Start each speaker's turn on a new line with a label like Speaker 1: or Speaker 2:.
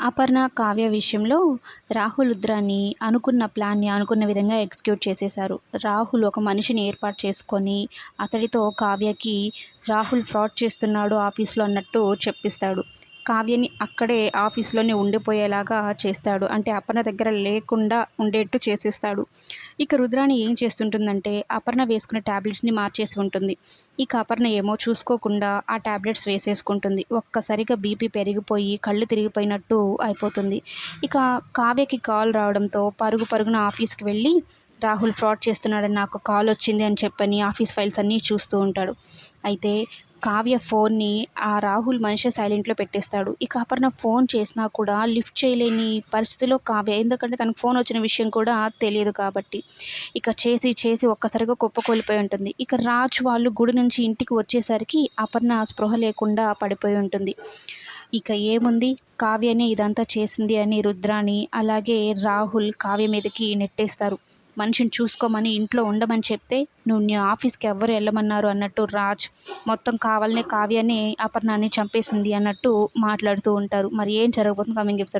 Speaker 1: అపర్ణ కావ్య విషయంలో రాహుల్ రుద్రాని అనుకున్న ప్లాన్ని అనుకున్న విధంగా ఎగ్జిక్యూట్ చేసేశారు. రాహుల్ ఒక మనిషిని ఏర్పాటు చేసుకొని అతడితో కావ్యకి రాహుల్ ఫ్రాడ్ చేస్తున్నాడు ఆఫీస్లో అన్నట్టు చెప్పిస్తాడు. కావ్యని అక్కడే ఆఫీస్లోనే ఉండిపోయేలాగా చేస్తాడు. అంటే అపర్ణ దగ్గర లేకుండా ఉండేట్టు చేసేస్తాడు. ఇక రుద్రాణి ఏం చేస్తుంటుందంటే అపర్ణ వేసుకున్న ట్యాబ్లెట్స్ని మార్చేసి ఉంటుంది. ఇక అపర్ణ ఏమో చూసుకోకుండా ఆ ట్యాబ్లెట్స్ వేసేసుకుంటుంది. ఒక్కసారిగా బీపీ పెరిగిపోయి కళ్ళు తిరిగిపోయినట్టు అయిపోతుంది. ఇక కావ్యకి కాల్ రావడంతో పరుగు పరుగున ఆఫీస్కి వెళ్ళి రాహుల్ ఫ్రాడ్ చేస్తున్నాడని నాకు కాల్ వచ్చింది అని చెప్పని ఆఫీస్ ఫైల్స్ అన్నీ చూస్తూ ఉంటాడు. అయితే కావ్య ఫోన్ని ఆ రాహుల్ మనిషి సైలెంట్లో పెట్టేస్తాడు. ఇక అపర్ణ ఫోన్ చేసినా కూడా లిఫ్ట్ చేయలేని పరిస్థితిలో కావ్య ఎందుకంటే తనకు ఫోన్ వచ్చిన విషయం కూడా తెలియదు కాబట్టి. ఇక చేసి చేసి ఒక్కసారిగా కుప్పకూలిపోయి ఉంటుంది. ఇక రాజ్ వాళ్ళు గుడి నుంచి ఇంటికి వచ్చేసరికి అపర్ణ స్పృహ లేకుండా పడిపోయి ఉంటుంది. ఇక ఏముంది? కావ్యనే ఇదంతా చేసింది అని రుద్రాని అలాగే రాహుల్ కావ్య మీదకి నెట్టేస్తారు. మనిషిని చూసుకోమని ఇంట్లో ఉండమని చెప్తే నువ్వు నీ ఆఫీస్కి ఎవరు వెళ్ళమన్నారు అన్నట్టు రాజ్ మొత్తం కావాలనే కావ్యాన్ని అపర్ణాన్ని చంపేసింది అన్నట్టు మాట్లాడుతూ ఉంటారు. మరి ఏం జరగబోతుంది? Coming episode